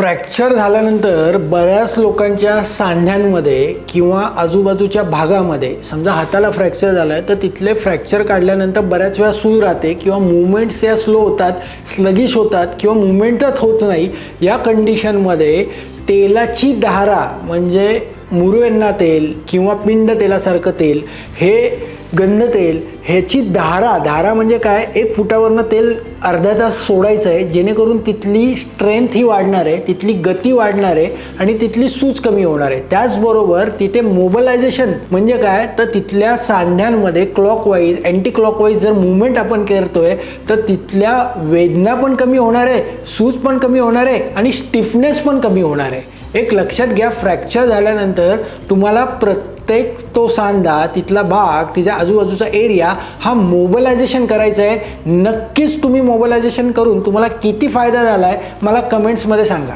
Fracture झाल्यानंतर बऱ्याच लोकांच्या सांध्यांमध्ये किंवा आजूबाजूच्या भागामध्ये समजा हाताला फ्रॅक्चर झालं आहे तर तिथले फ्रॅक्चर काढल्यानंतर बऱ्याच वेळा सूज राहते किंवा मुवमेंट्स या स्लो होतात स्लगिश होतात किंवा मुवमेंटच होत नाही. या कंडिशनमध्ये तेलाची धारा म्हणजे मुरुवेन्ना तेल किंवा पिंड तेलासारखं तेल हे गंध तेल ह्याची धारा धारा म्हणजे काय? एक फुटावरनं तेल अर्धा तास सोडायचं आहे जेणेकरून तिथली स्ट्रेंथ ही वाढणार आहे तिथली गती वाढणार आहे आणि तिथली सूज कमी होणार आहे. त्याचबरोबर तिथे मोबलायझेशन म्हणजे काय? तर तिथल्या सांध्यांमध्ये क्लॉकवाईज अँटी क्लॉकवाईज जर मुवमेंट आपण करतोय तर तिथल्या वेदना पण कमी होणार आहे सूज पण कमी होणार आहे आणि स्टिफनेस पण कमी होणार आहे. एक लक्षात घ्या फ्रॅक्चर झाल्यानंतर तुम्हाला प्रत्येक तो सांधा तिथला भाग तिच्या आजूबाजूचा एरिया हा मोबलायझेशन करायचा आहे. नक्कीच तुम्ही मोबलायझेशन करून तुम्हाला किती फायदा झाला आहे मला कमेंट्समध्ये सांगा.